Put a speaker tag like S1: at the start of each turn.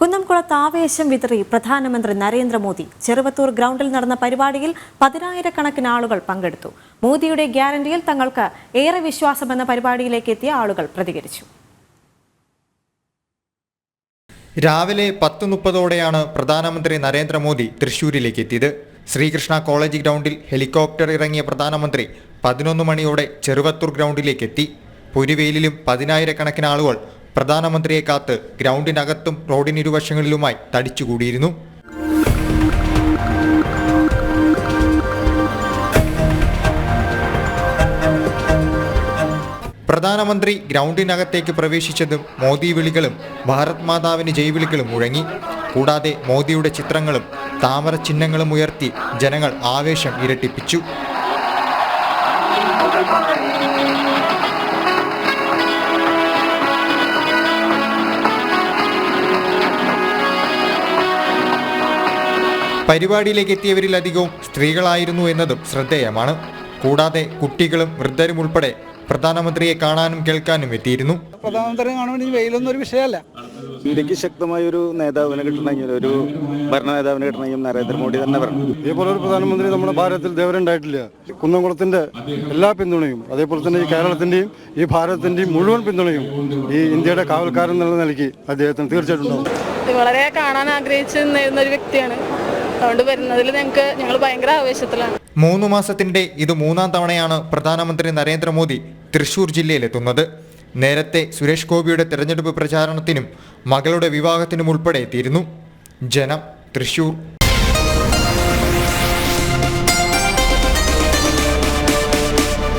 S1: കുന്നംകുളത്ത് ആവേശം വിതറി പ്രധാനമന്ത്രി നരേന്ദ്രമോദി ചെറുവത്തൂർ ഗ്രൗണ്ടിൽ നടന്ന പരിപാടിയിൽ പതിനായിരക്കണക്കിന് ആളുകൾ പങ്കെടുത്തു. മോദിയുടെ ഗ്യാരണ്ടിയിൽ തങ്ങൾക്ക് ഏറെ വിശ്വാസമെന്ന പരിപാടിയിലേക്ക് എത്തിയ ആളുകൾ പ്രതികരിച്ചു.
S2: രാവിലെ പത്ത് മുപ്പതോടെയാണ് പ്രധാനമന്ത്രി നരേന്ദ്രമോദി തൃശൂരിലേക്ക് എത്തിയത്. ശ്രീകൃഷ്ണ കോളേജ് ഗ്രൗണ്ടിൽ ഹെലികോപ്റ്റർ ഇറങ്ങിയ പ്രധാനമന്ത്രി പതിനൊന്ന് മണിയോടെ ചെറുവത്തൂർ ഗ്രൗണ്ടിലേക്ക് എത്തി. പുരുവേലിലും പതിനായിരക്കണക്കിന് ആളുകൾ പ്രധാനമന്ത്രിയെ കാത്ത് ഗ്രൗണ്ടിനകത്തും റോഡിനിരുവശങ്ങളിലുമായി തടിച്ചുകൂടിയിരുന്നു. പ്രധാനമന്ത്രി ഗ്രൗണ്ടിനകത്തേക്ക് പ്രവേശിച്ചതും മോദി വിളികളും ഭാരത് മാതാവിന് ജയ്വിളികളും മുഴങ്ങി. കൂടാതെ മോദിയുടെ ചിത്രങ്ങളും താമര ചിഹ്നങ്ങളും ഉയർത്തി ജനങ്ങൾ ആവേശം ഇരട്ടിപ്പിച്ചു. പരിപാടിയിലേക്ക് എത്തിയവരിലധികവും സ്ത്രീകളായിരുന്നു എന്നതും ശ്രദ്ധേയമാണ്. കൂടാതെ കുട്ടികളും വൃദ്ധരും ഉൾപ്പെടെ പ്രധാനമന്ത്രിയെ കാണാനും കേൾക്കാനും എത്തിയിരുന്നു.
S3: പ്രധാനമന്ത്രി കാണുമ്പോൾ വെയിലൊന്നും ഒരു വിഷയമല്ല.
S4: ഇന്ത്യയ്ക്ക് ശക്തമായ ഒരു നേതാവിനെ കിട്ടണമെങ്കിൽ ഒരു ഭരണ നേതാവിനെ കിട്ടണമെങ്കിൽ നരേന്ദ്രമോദി തന്നെ വരണം.
S5: ഇതേപോലെ ഒരു പ്രധാനമന്ത്രി നമ്മുടെ ഭാരതത്തിൽ ദേവരുണ്ടായിട്ടില്ല കുന്നംകുളത്തിന്റെ എല്ലാ പിന്തുണയും അതേപോലെ തന്നെ ഈ കേരളത്തിന്റെയും ഈ ഭാരതത്തിന്റെയും മുഴുവൻ പിന്തുണയും ഈ ഇന്ത്യയുടെ കാവൽക്കാരൻ എന്നുള്ള നിലയ്ക്ക് അദ്ദേഹത്തിന് തീർച്ചയായിട്ടും ഉണ്ടാവും.
S6: വളരെ കാണാൻ ആഗ്രഹിച്ചു നിന്നിരുന്ന ഒരു വ്യക്തിയാണ്. അതുകൊണ്ട് വരുന്നതിൽ ഞങ്ങൾക്ക് ഞങ്ങൾ ഭയങ്കര ആവേശത്തിലാണ്.
S2: മൂന്ന് മാസത്തിന്റെ ഇത് മൂന്നാം തവണയാണ് പ്രധാനമന്ത്രി നരേന്ദ്രമോദി തൃശൂർ ജില്ലയിലെത്തുന്നത്. നേരത്തെ സുരേഷ് ഗോപിയുടെ തെരഞ്ഞെടുപ്പ് പ്രചാരണത്തിനും മകളുടെ വിവാഹത്തിനും ഉൾപ്പെടെ എത്തിയിരുന്നു. ജനം തൃശൂർ